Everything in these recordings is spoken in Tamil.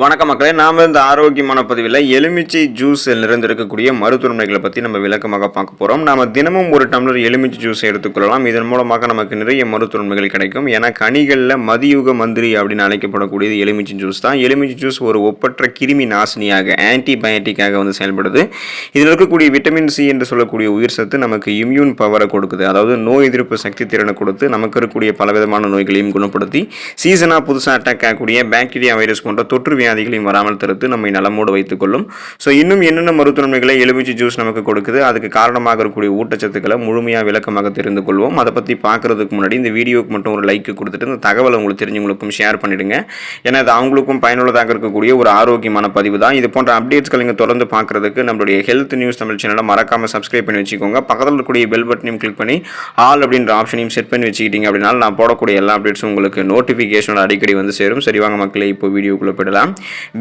வணக்க மக்களே நாம் இந்த ஆரோக்கியமான பதிவில் எலுமிச்சை ஜூஸ் நிறைந்திருக்கக்கூடிய மருத்துவமனைகளை பற்றி நம்ம விளக்கமாக பார்க்க போகிறோம் நாம் தினமும் ஒரு டம்ளர் எலுமிச்சை ஜூஸை எடுத்துக்கொள்ளலாம் இதன் மூலமாக நமக்கு நிறைய மருத்துவமனைகள் கிடைக்கும். ஏன்னா கனிகளில் மதியுக மந்திரி அப்படின்னு அழைக்கப்படக்கூடியது எலுமிச்சை ஜூஸ் தான். எலுமிச்சை ஜூஸ் ஒரு ஒப்பற்ற கிருமி நாசினியாக ஆன்டிபயோட்டிக்காக வந்து செயல்படுது. இதில் இருக்கக்கூடிய விட்டமின் சி என்று சொல்லக்கூடிய உயிர் சத்து நமக்கு இம்யூன் பவரை கொடுக்குது. அதாவது நோய் எதிர்ப்பு சக்தி திறனை கொடுத்து நமக்கு இருக்கக்கூடிய பலவிதமான நோய்களையும் குணப்படுத்தி சீசனாக புதுசாக அட்டாக் ஆகக்கூடிய பாக்டீரியா வைரஸ் போன்ற தொற்று வியாதிகளையும் வராமல் தடுத்து நம்மை நலமோடு வைத்துக்கொள்ளும் ஸோ இன்னும் என்னென்ன மருத்துவன்மைகளை எலுமிச்சை ஜூஸ் நமக்கு கொடுக்குது அதுக்கு காரணமாக இருக்கக்கூடிய ஊட்டச்சத்துக்களை முழுமையாக விளக்கமாக தெரிந்து கொள்வோம். அதை பற்றி பார்க்குறதுக்கு முன்னாடி இந்த வீடியோக்கு மட்டும் ஒரு லைக் கொடுத்துட்டு இந்த தகவலை உங்களுக்கு தெரிஞ்சவங்களுக்கும் ஷேர் பண்ணிடுங்க. ஏன்னா அது அவங்களுக்கும் பயனுள்ளதாக இருக்கக்கூடிய ஒரு ஆரோக்கியமான பதிவு தான். இது போன்ற அப்டேட்ஸ்கள் நீங்கள் தொடர்ந்து பார்க்குறதுக்கு நம்மளுடைய ஹெல்த் நியூஸ் தமிழ் சேனலை மறக்காமல் சப்ஸ்கிரைப் பண்ணி வச்சுக்கோங்க. பக்கத்தில் இருக்கக்கூடிய பெல் பட்டனையும் கிளிக் பண்ணி ஆல் அப்படின்ற ஆப்ஷனையும் செட் பண்ணி வச்சுக்கிட்டீங்க அப்படின்னா நான் போடக்கூடிய எல்லா அப்டேட்ஸும் உங்களுக்கு நோட்டிஃபிகேஷனோட அடிக்கடி வந்து சேரும். சரி வாங்க மக்களே இப்போ வீடியோக்குள்ளே போயிடலாம்.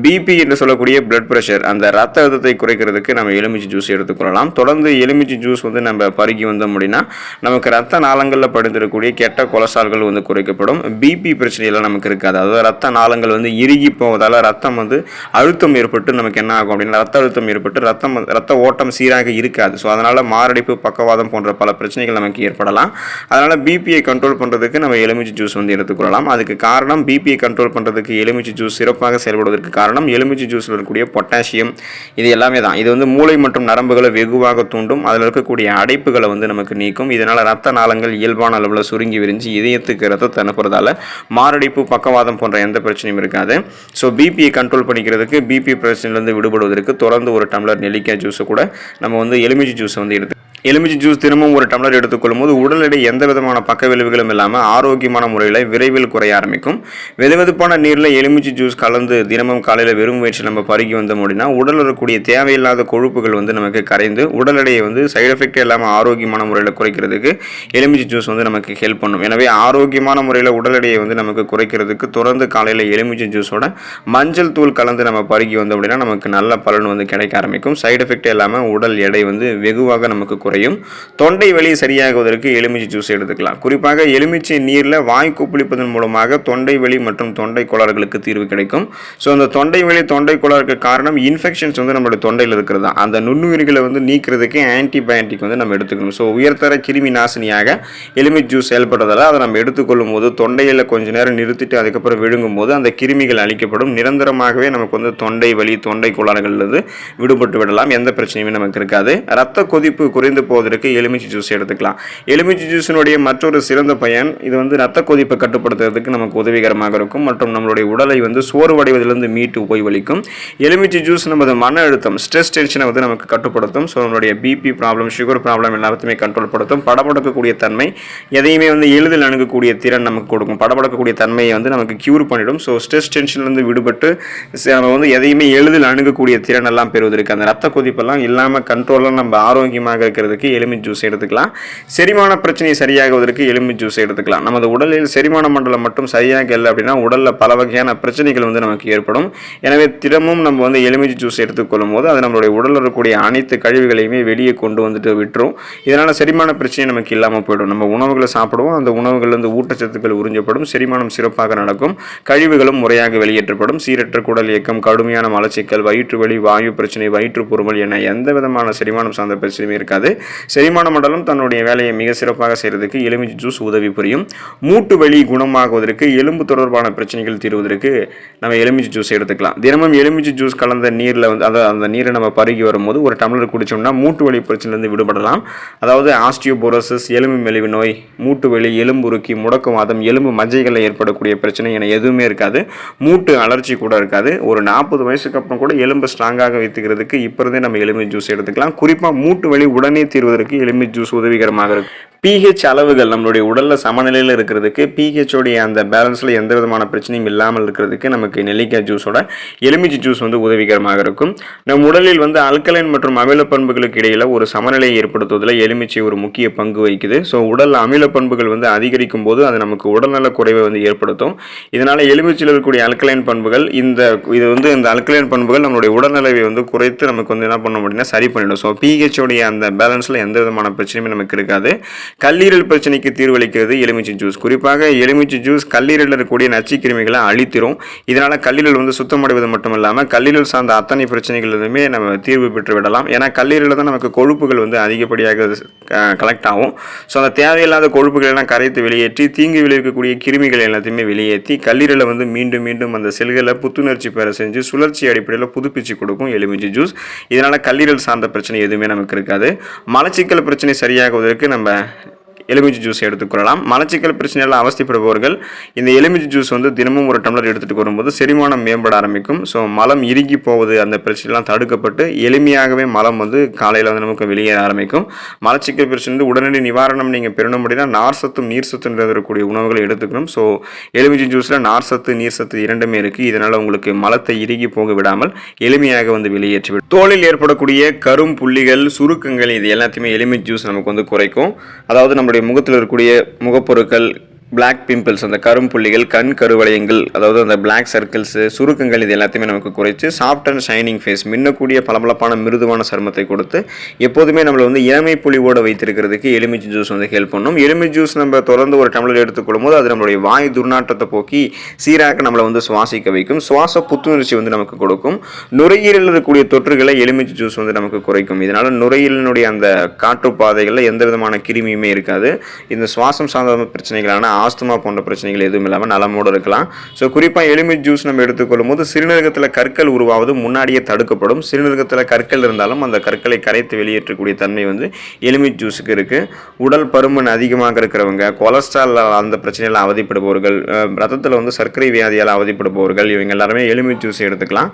பிபி என்று சொல்லக்கூடிய பிளட் ப்ரெஷர் அந்த ரத்த அழுத்தத்தை குறைக்கிறதுக்கு நம்ம எலுமிச்சை ஜூஸ் எடுத்துக்கொள்ளலாம் தொடர்ந்து எலுமிச்சை ஜூஸ் வந்து நம்ம பருகி வந்தோம் அப்படின்னா நமக்கு ரத்த நாளங்களில் படிந்திருக்கக்கூடிய கெட்ட கொலஸ்ட்ரால்கள் வந்து குறைக்கப்படும். பிபி பிரச்சனையெல்லாம் நமக்கு இருக்காது. அதாவது ரத்த நாளங்கள் வந்து இறுகி போவதால் ரத்தம் வந்து அழுத்தம் ஏற்பட்டு நமக்கு என்ன ஆகும் அப்படின்னா ரத்த அழுத்தம் ஏற்பட்டு ரத்தம் ரத்த ஓட்டம் சீராக இருக்காது. ஸோ அதனால் மாரடைப்பு பக்கவாதம் போன்ற பல பிரச்சனைகள் நமக்கு ஏற்படலாம். அதனால் பிபியை கண்ட்ரோல் பண்ணுறதுக்கு நம்ம எலுமிச்சை ஜூஸ் வந்து எடுத்துக்கொள்ளலாம் அதுக்கு காரணம் பிபியை கண்ட்ரோல் பண்ணுறதுக்கு எலுமிச்சை ஜூஸ் சிறப்பாக செயல்படுவதற்கு காரணம் எலுமிச்சை ஜூஸில் இருக்கக்கூடிய பொட்டாசியம் இது எல்லாமே தான். இது வந்து மூளை மற்றும் நரம்புகளை வெகுவாக தூண்டும். அதில் இருக்கக்கூடிய அடைப்புகளை வந்து நமக்கு நீக்கும். இதனால் ரத்த நாளங்கள் இயல்பான அளவில் சுருங்கி விரிஞ்சு இதயத்துக்கு ரத்தத்தை அனுப்புறதால மாரடைப்பு பக்கவாதம் போன்ற எந்த பிரச்சனையும் இருக்காது. ஸோ பிபியை கண்ட்ரோல் பண்ணிக்கிறதுக்கு பிபி பிரச்சனையிலேருந்து விடுபடுவதற்கு தொடர்ந்து ஒரு டம்ளர் நெல்லிக்காய் ஜூஸை கூட நம்ம வந்து எலுமிச்சை ஜூஸை வந்து எடுத்து எலுமிச்சை ஜூஸ் தினமும் ஒரு டம்ளர் எடுத்துக்கொள்ளும் போது உடல் எடை எந்த விதமான பக்க விளைவுகளும் இல்லாமல் ஆரோக்கியமான முறையில் விரைவில் குறைய ஆரம்பிக்கும். வெதுவெதுப்பான நீரில் எலுமிச்சை ஜூஸ் கலந்து தினமும் காலையில் வெறும் வயிற்று நம்ம பருகி வந்தோம் அப்படின்னா உடல் இருக்கக்கூடிய தேவையில்லாத கொழுப்புகள் வந்து நமக்கு கரைந்து உடல் எடையை வந்து சைடு எஃபெக்ட் இல்லாமல் ஆரோக்கியமான முறையில் குறைக்கிறதுக்கு எலுமிச்சை ஜூஸ் வந்து நமக்கு ஹெல்ப் பண்ணும். எனவே ஆரோக்கியமான முறையில் உடல் எடையை வந்து நமக்கு குறைக்கிறதுக்கு தொடர்ந்து காலையில் எலுமிச்சை ஜூஸோட மஞ்சள் தூள் கலந்து நம்ம பருகி வந்தோம் அப்படின்னா நமக்கு நல்ல பலன் வந்து கிடைக்க ஆரம்பிக்கும். சைடு எஃபெக்ட் இல்லாமல் உடல் எடை வந்து வெகுவாக நமக்கு குறையும். தொண்டை வலி சரியாகுவதற்கு எலுமிச்சை ஜூஸ் எடுத்துக்கலாம். குறிப்பாக எலுமிச்சை நீரில் வாய் கொப்பளிப்பதன் மூலமாக தொண்டை வலி மற்றும் தொண்டை கோளாறுகளுக்கு தீர்வு கிடைக்கும். ஸோ அந்த தொண்டை வலி தொண்டை கோளாறுக்கு காரணம் இன்ஃபெக்ஷன்ஸ் வந்து நம்மளுடைய தொண்டையில் இருக்கிறது தான். அந்த நுண்ணுயிர்களை வந்து நீக்கிறதுக்கு ஆன்டிபயோட்டிக் வந்து நம்ம எடுத்துக்கணும். ஸோ உயர்தர கிருமி நாசினியாக எலுமிச்சை ஜூஸ் செயல்படுறதால அதை நம்ம எடுத்துக்கொள்ளும் போது தொண்டையில் கொஞ்ச நேரம் நிறுத்திட்டு அதுக்கப்புறம் விழுங்கும் போது அந்த கிருமிகள் அழிக்கப்படும். நிரந்தரமாகவே நமக்கு வந்து தொண்டை வலி தொண்டை கோளாறுகள்லேருந்து விடுபட்டு விடலாம். எந்த பிரச்சனையுமே நமக்கு இருக்காது. ரத்த கொதிப்பு குறைந்த போவதற்கு எலுமிச்சை ஜூஸ் எடுத்துக்கலாம். எலுமிச்சை ஜூஸினுடைய மற்றொரு சிறந்த பயன் இது வந்து ரத்த கொதிப்பை கட்டுப்படுத்துறதுக்கு நமக்கு உதவிகரமாக இருக்கும் மற்றும் நம்மளுடைய உடலை வந்து சோர்வடைவதிலிருந்து மீட்டு உபயோகிக்கும். எலுமிச்சை ஜூஸ் நமது மன அழுத்தம் ஸ்ட்ரெஸ் டென்ஷனை வந்து நமக்கு கட்டுப்படுத்தும். ஸோ நம்மளுடைய பிபி ப்ராப்ளம் சுகர் ப்ராப்ளம் எல்லாத்தையுமே கண்ட்ரோல் படுத்தும். படபடக்கக்கூடிய தன்மை எதையுமே வந்து எளிதில் அணுகக்கூடிய திறன் நமக்கு கொடுக்கும். படபடக்கக்கூடிய தன்மையை வந்து நமக்கு க்யூர் பண்ணிடும். ஸோ ஸ்ட்ரெஸ் டென்ஷன்லேருந்து விடுபட்டு நம்ம வந்து எதையுமே எளிதில் அணுகக்கூடிய திறன் எல்லாம் பெறுவதற்கு அந்த ரத்த கொதிப்பெல்லாம் இல்லாமல் கண்ட்ரோலாக நம்ம ஆரோக்கியமாக இருக்கிறது இருக்கிறதுக்கு எலுமிச்சை ஜூஸ் எடுத்துக்கலாம். செரிமான பிரச்சனை சரியாகுவதற்கு எலுமி ஜூஸ் எடுத்துக்கலாம். நமது உடலில் செரிமான மண்டலம் மட்டும் சரியாக இல்லை அப்படின்னா உடலில் பல வகையான பிரச்சனைகள் வந்து நமக்கு ஏற்படும். எனவே தினமும் நம்ம வந்து எலுமிச்சை ஜூஸ் எடுத்துக்கொள்ளும் போது அது நம்மளுடைய உடலில் இருக்கக்கூடிய அனைத்து கழிவுகளையுமே வெளியே கொண்டு வந்துட்டு விட்டுரும். இதனால் செரிமான பிரச்சனை நமக்கு இல்லாமல் போயிடும். நம்ம உணவுகளை சாப்பிடுவோம். அந்த உணவுகள்லேருந்து ஊட்டச்சத்துக்கள் உறிஞ்சப்படும். செரிமானம் சிறப்பாக நடக்கும். கழிவுகளும் முறையாக வெளியேற்றப்படும். சீரற்ற குடல் இயக்கம் கடுமையான மலச்சிக்கல் வயிற்று வலி வாயு பிரச்சனை வயிற்று பொறுமல் என எந்த விதமான செரிமானம் சார்ந்த பிரச்சனையும் இருக்காது. செரிமான மண்டலம் தன்னுடைய வேலையை மிக சிறப்பாக செய்கிறதுக்கு எலுமிச்சை ஜூஸ் உதவி புரியும். மூட்டு வலி குணமாகுவதற்கு எலும்பு தொடர்பான பிரச்சனைகள் தீர்வதற்கு நம்ம எலுமிச்சை ஜூஸ் எடுத்துக்கலாம். தினமும் எலுமிச்சை ஜூஸ் கலந்த நீரில் வந்து அதாவது அந்த நீரை நம்ம பருகி வரும்போது ஒரு டம்ளர் குடிச்சோம்னா மூட்டு வலி பிரச்சனைலேருந்து விடுபடலாம். அதாவது ஆஸ்டியோபோரோசிஸ் எலும்பு மெலிவு நோய் மூட்டு வலி எலும்புருக்கி முடக்குவாதம் எலும்பு மஜ்ஜைகளில் ஏற்படக்கூடிய பிரச்சனை என எதுவுமே இருக்காது. மூட்டு அலர்ச்சி கூட இருக்காது. ஒரு நாற்பது வயசுக்கு அப்புறம் கூட எலும்பு ஸ்ட்ராங்காக வைத்துக்கிறதுக்கு இப்போ இருந்தே நம்ம எலும்பு ஜூஸ் எடுத்துக்கலாம். குறிப்பாக மூட்டு வலி உடனே தீர்வதற்கு எலும்பு ஜூஸ் உதவிகரமாக இருக்கும் பிஹெச் அளவுகள் நம்மளுடைய உடலில் சமநிலையில் இருக்கிறதுக்கு பிஹெச்சோடைய உடைய அந்த பேலன்ஸில் எந்த விதமான பிரச்சனையும் இல்லாமல் இருக்கிறதுக்கு நமக்கு நெல்லிக்காய் ஜூஸோட எலுமிச்சை ஜூஸ் வந்து உதவிகரமாக இருக்கும். நம் உடலில் வந்து அல்கலைன் மற்றும் அமில பண்புகளுக்கு இடையில் ஒரு சமநிலையை ஏற்படுத்துவதில் எலுமிச்சை ஒரு முக்கிய பங்கு வகிக்குது. ஸோ உடல் அமில பண்புகள் வந்து அதிகரிக்கும் போது அது நமக்கு உடல்நல குறைவை வந்து ஏற்படுத்தும். இதனால் எலுமிச்சையில் இருக்கக்கூடிய அல்கலைன் பண்புகள் இந்த இது வந்து இந்த அல்கலைன் பண்புகள் நம்மளுடைய உடல்நிலையை வந்து குறைத்து நமக்கு வந்து என்ன பண்ண முடியும்னா சரி பண்ணிடும். ஸோ பிஹெச்சோடைய உடைய அந்த பேலன்ஸ் பேலன்ஸில் எந்த விதமான பிரச்சனையுமே நமக்கு இருக்காது. கல்லீரல் பிரச்சனைக்கு தீர்வளிக்கிறது எலுமிச்சை ஜூஸ் குறிப்பாக எலுமிச்சை ஜூஸ் கல்லீரலில் இருக்கக்கூடிய நச்சு கிருமிகளை அழித்திரும். இதனால் கல்லீரல் வந்து சுத்தமடைவது மட்டும் இல்லாமல் கல்லீரல் சார்ந்த அத்தனை பிரச்சனைகளிலுமே நம்ம தீர்வு பெற்று விடலாம். ஏன்னா கல்லீரலில் தான் நமக்கு கொழுப்புகள் வந்து அதிகப்படியாக கலெக்ட் ஆகும். ஸோ அந்த தேவையில்லாத கொழுப்புகள் எல்லாம் கரைத்து வெளியேற்றி தீங்கு விளைவிக்கக்கூடிய கிருமிகள் எல்லாத்தையுமே வெளியேற்றி கல்லீரலை வந்து மீண்டும் மீண்டும் அந்த செல்களை புத்துணர்ச்சி பெற செஞ்சு சுழற்சி அடிப்படையில் புதுப்பிச்சு கொடுக்கும் எலுமிச்சை ஜூஸ் இதனால் கல்லீரல் சார்ந்த பிரச்சனை எதுவுமே நமக்கு இருக்காது. மலச்சிக்கல் பிரச்சனை சரியாகுவதற்கு நம்ம எலுமிச்சை ஜூஸ் எடுத்துக்கொள்ளலாம் மலச்சிக்கல் பிரச்சனையால் அவஸ்தைப்படுபவர்கள் இந்த எலுமிச்சை ஜூஸ் வந்து தினமும் ஒரு டம்ளர் எடுத்துகிட்டு வரும்போது செரிமானம் மேம்பட ஆரம்பிக்கும். ஸோ மலம் இறுகி போவது அந்த பிரச்சனைலாம் தடுக்கப்பட்டு எளிமையாகவே மலம் வந்து காலையில் வந்து நமக்கு வெளியேற ஆரம்பிக்கும். மலச்சிக்கல் பிரச்சனை வந்து உடனடி நிவாரணம் நீங்கள் பெறணும் அப்படின்னா நார் சத்தும் நீர் சத்து இருக்கக்கூடிய உணவுகளை எடுத்துக்கணும். ஸோ எலுமிச்சை ஜூஸில் நார் சத்து நீர் சத்து இரண்டுமே இருக்குது இதனால் உங்களுக்கு மலத்தை இறுகி போக விடாமல் எளிமையாக வந்து வெளியேற்றிவிடும் தோலில் ஏற்படக்கூடிய கரும் புள்ளிகள் சுருக்கங்கள் இது எல்லாத்தையுமே எலுமிச்சை ஜூஸ் நமக்கு வந்து குறைக்கும். அதாவது நம்மளுடைய முகத்தில் இருக்கக்கூடிய முகப்பொருட்கள் பிளாக் பிம்பிள்ஸ் அந்த கரும்புள்ளிகள் கண் கருவளையங்கள் அதாவது அந்த பிளாக் சர்க்கிள்ஸு சுருக்கங்கள் இது எல்லாத்தையுமே நமக்கு குறைச்சி சாஃப்ட் அண்ட் ஷைனிங் ஃபேஸ் மின்னக்கூடிய பளபளப்பான மிருதுவான சருமத்தை கொடுத்து எப்போதுமே நம்மளை வந்து இளமை புலிவோடு வைத்திருக்கிறதுக்கு எலுமிச்சை ஜூஸ் வந்து ஹெல்ப் பண்ணும். எலுமிச்சை ஜூஸ் நம்ம தொடர்ந்து ஒரு டம்ளர் எடுத்துக்கொள்ளும் போது அது நம்மளுடைய வாய் துர்நாற்றத்தை போக்கி சீராக நம்மளை வந்து சுவாசிக்க வைக்கும். சுவாச புத்துணர்ச்சி வந்து நமக்கு கொடுக்கும். நுரையீரலில் இருக்கக்கூடிய தொற்றுகளை எலுமிச்சை ஜூஸ் வந்து நமக்கு குறைக்கும். இதனால் நுரையீரலினுடைய அந்த காற்றுப்பாதைகளில் எந்த விதமான கிருமியுமே இருக்காது. இந்த சுவாசம் சார்ந்த பிரச்சனைகளான ஆஸ்துமா போன்ற பிரச்சனைகள் எதுவும் இல்லாமல் நலமோடு இருக்கலாம். ஸோ குறிப்பாக எலுமிச்சை ஜூஸ் நம்ம எடுத்துக்கொள்ளும் போது சிறுநீரகத்தில் கற்கள் உருவாவது முன்னாடியே தடுக்கப்படும். சிறுநீரகத்தில் கற்கள் இருந்தாலும் அந்த கற்களை கரைத்து வெளியேற்றக்கூடிய தன்மை வந்து எலுமிச்சை ஜூஸுக்கு இருக்குது உடல் பருமன் அதிகமாக இருக்கிறவங்க கொலஸ்ட்ரால் அந்த பிரச்சனையில் அவதிப்படுபவர்கள் ரத்தத்தில் வந்து சர்க்கரை வியாதியால் அவதிப்படுபவர்கள் இவங்க எல்லாருமே எலுமிச்சை ஜூஸ் எடுத்துக்கலாம்.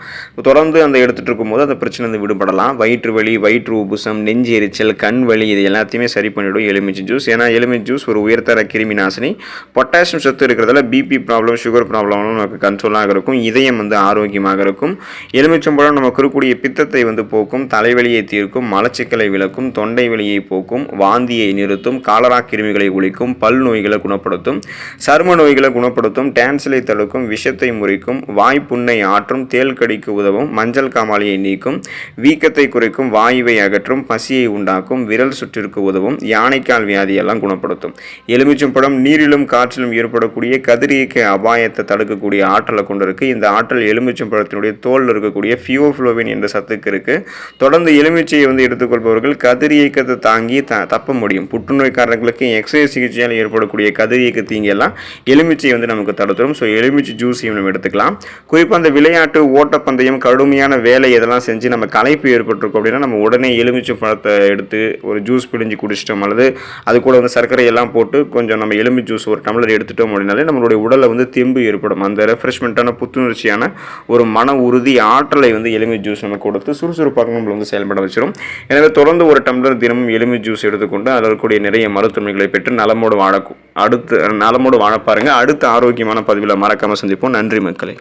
தொடர்ந்து அந்த எடுத்துகிட்டு இருக்கும்போது அந்த பிரச்சனை வந்து விடுபடலாம். வயிற்று வலி வயிற்று உபுசம் நெஞ்சு எரிச்சல் கண் வலி இது எல்லாத்தையுமே சரி பண்ணிவிடும் எலுமிச்சை ஜூஸ் ஏன்னா எலுமிச்சை ஜூஸ் ஒரு உயர்தர கிருமி நாசினி. பொட்டாசியம் சத்து இருக்கிறதால பிபி ப்ராப்ளம் சுகர் ப்ராப்ளம்லாம் நமக்கு கண்ட்ரோலாக இருக்கும். இதயம் வந்து ஆரோக்கியமாக இருக்கும். எலுமிச்சம்பழம் நமக்கு இருக்கக்கூடிய பித்தத்தை வந்து போக்கும் தலைவலியை தீர்க்கும் மலச்சிக்கலை விளக்கும் தொண்டை வலியை போக்கும் வாந்தியை நிறுத்தும் காலரா கிருமிகளை ஒழிக்கும் பல் நோய்களை குணப்படுத்தும் சரும நோய்களை குணப்படுத்தும் டான்சிலை தடுக்கும் விஷத்தை முறிக்கும் வாய்ப்புண்ணை ஆற்றும் தேல் கடிக்கு உதவும் மஞ்சள் காமாலியை நீக்கும் வீக்கத்தை குறைக்கும் வாயுவை அகற்றும் பசியை உண்டாக்கும் விரல் சுற்றிற்கு உதவும் யானைக்கால் வியாதியெல்லாம் குணப்படுத்தும். எலுமிச்சம்பழம் நீரிலும் காற்றிலும் ஏற்படக்கூடிய கதிரியக்க அபாயத்தை தடுக்கக்கூடிய ஆற்றலை கொண்டிருக்கு இந்த ஆற்றல் எலுமிச்சம்பழத்தினுடைய தோலில் இருக்கக்கூடிய ஃபியோஃப்ளோவின் என்ற சத்துக்கு இருக்குது தொடர்ந்து எலுமிச்சையை வந்து எடுத்துக்கொள்பவர்கள் கதிரியக்கத்தை தாங்கி த தப்ப முடியும். புற்றுநோய் காரணங்களுக்கு எக்ஸசைஸ் சிகிச்சையால் ஏற்படக்கூடிய கதிரியக்க தீங்கெல்லாம் எலுமிச்சை வந்து நமக்கு தடுத்துரும். ஸோ எலுமிச்சை ஜூஸையும் நம்ம எடுத்துக்கலாம். குறிப்பாக அந்த விளையாட்டு ஓட்டப்பந்தயம் கடுமையான வேலை இதெல்லாம் செஞ்சு நம்ம களைப்பு ஏற்பட்டிருக்கோம் அப்படின்னா நம்ம உடனே எலுமிச்சை பழத்தை எடுத்து ஒரு ஜூஸ் பிழிஞ்சு குடிச்சிட்டோம் அல்லது அது கூட வந்து சர்க்கரை எல்லாம் போட்டு கொஞ்சம் நம்ம எலுமிச்சை ஜூஸ் ஒரு டம்ளர் எடுத்துட்டோம் அப்படின்னாலே நம்மளுடைய உடலில் வந்து தெம்பு ஏற்படும். அந்த ரெஃப்ரெஷ்மெண்ட்டான புத்துணர்ச்சியான ஒரு மன உறுதி ஆற்றலை வந்து எலுமிச்சை ஜூஸ் நமக்கு கொடுத்து சுறுசுறுப்பாக நம்மளை வந்து செயல்பட வச்சிடும் எனவே தொடர்ந்து ஒரு டம்ளர் தினமும் எலுமிச்சை ஜூஸ் எடுத்துக்கொண்டு அதில் இருக்கக்கூடிய நிறைய மருத்துவமைகளை பெற்று நலமோடு வாழ அடுத்து நலமோடு வாழ பாருங்க. அடுத்த ஆரோக்கியமான பதிவில் மறக்காமல் சந்திப்போம். நன்றி மக்களை.